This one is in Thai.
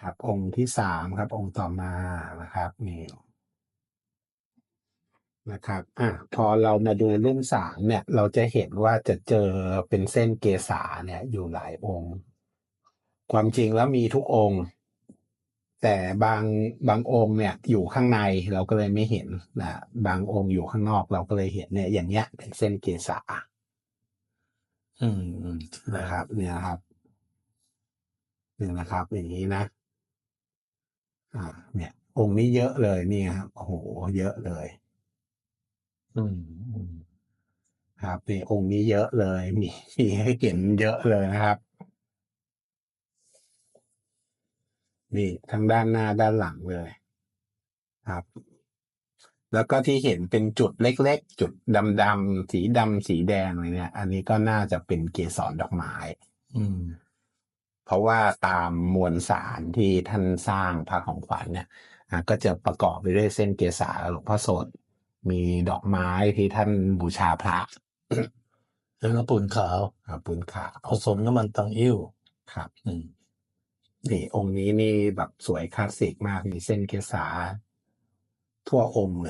ครับ องค์ที่สามครับ องค์ต่อมานะครับนี่นะครับ อะพอเรามาดูรุ่นสามเนี่ย เราจะเห็นว่าจะเจอเป็นเส้นเกษาเนี่ย อยู่หลายองค์ ความจริงแล้วมีทุกองค์ แต่บางบางองค์เนี่ย อยู่ข้างในเราก็เลยไม่เห็นนะบางองค์อยู่ข้างนอกเราก็เลยเห็นเนี่ย อย่างเงี้ย เป็นเส้นเกษาอืมอืมนะครับ เนี่ยครับเนี่ยนะครับ อย่างนี้นะ อ่า เนี่ย องค์นี้เยอะเลยเนี่ยครับโอ้โห เยอะเลยอืมอืมครับนี่องค์นี้เยอะเลย มีมีให้เห็นเยอะเลยนะครับนี่ทั้งด้านหน้าด้านหลังเลยครับ แล้วก็ที่เห็นเป็นจุดเล็กๆ จุดดำๆสีดำสีแดงอะไรเนี่ย อันนี้ก็น่าจะเป็นเกสรดอกไม้ อืม เพราะว่าตามมวลสารที่ท่านสร้างพระของขวัญเนี่ยอะก็จะประกอบไปด้วยเส้นเกษาหลวงพ่อโสดมีดอกไม้ที่ท่านบูชาพระแล้วก็ปูนขาวอ่าปืนขาวผสมน้ำมันตังอิ่วครับอืมนี่องค์นี้นี่แบบสวยคลาสสิกมากมีเส้นเกษาทั่วองค์เลย